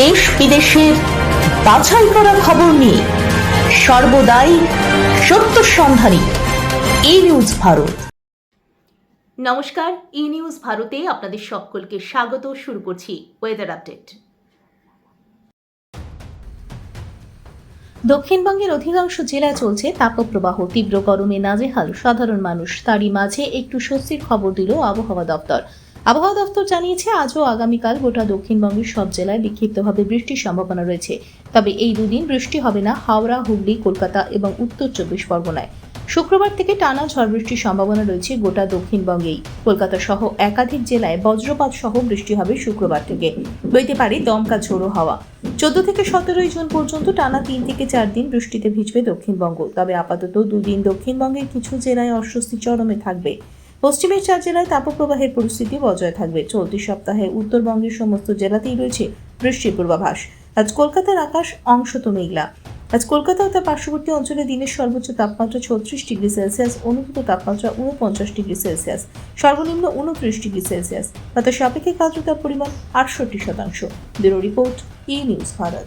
দেশ বিদেশের বাছাই করা খবর নিয়ে সর্বদাই সত্য সন্ধানী ই নিউজ ভারত। নমস্কার ই নিউজ ভারতে আপনাদের সকলকে স্বাগত, শুরু করছি ওয়েদার আপডেট দক্ষিণবঙ্গের অধিকাংশ জেলায় চলছে তাপপ্রবাহ, তীব্র গরমে নাজেহাল, সাধারণ মানুষ তারই মাঝে একটু স্বস্তির খবর দিল আবহাওয়া দপ্তর। আবহাওয়া দপ্তর জানিয়েছে, আজও আগামীকাল গোটা দক্ষিণবঙ্গের সব জেলায় বিক্ষিপ্তভাবে বৃষ্টির সম্ভাবনা রয়েছে। তবে এই দুদিন বৃষ্টি হবে না, হাওড়া, হুগলি, কলকাতা এবং উত্তর চব্বিশ পরগনায়। শুক্রবার থেকে টানা ঝড় বৃষ্টির সম্ভাবনা রয়েছে গোটা দক্ষিণবঙ্গেই। কলকাতা সহ একাধিক জেলায় বজ্রপাত সহ বৃষ্টি হবে শুক্রবার থেকে। বইতে পারে দমকা ঝোড়ো হাওয়া। চোদ্দ থেকে সতেরোই জুন পর্যন্ত টানা তিন থেকে চার দিন বৃষ্টিতে ভিজবে দক্ষিণবঙ্গ। তবে আপাতত দুদিন দক্ষিণবঙ্গের কিছু জেলায় অস্বস্তি চরমে থাকবে। পশ্চিমের চার জেলায় তাপপ্রবাহের পরিস্থিতি বজায় থাকবে। চলতি সপ্তাহে উত্তরবঙ্গের সমস্ত জেলাতেই রয়েছে বৃষ্টির পূর্বাভাস। আজ কলকাতার আকাশ অংশত মেঘলা। আজ কলকাতা ও তার পার্শ্ববর্তী অঞ্চলে দিনের সর্বোচ্চ তাপমাত্রা ছত্রিশ ডিগ্রি সেলসিয়াস, অনুভূত তাপমাত্রা উনপঞ্চাশ ডিগ্রি সেলসিয়াস, সর্বনিম্ন উনত্রিশ ডিগ্রি সেলসিয়াস বাতাস আপেক্ষিক আর্দ্রতার পরিমাণ আটষট্টি শতাংশ। Bureau report, E news Bharat.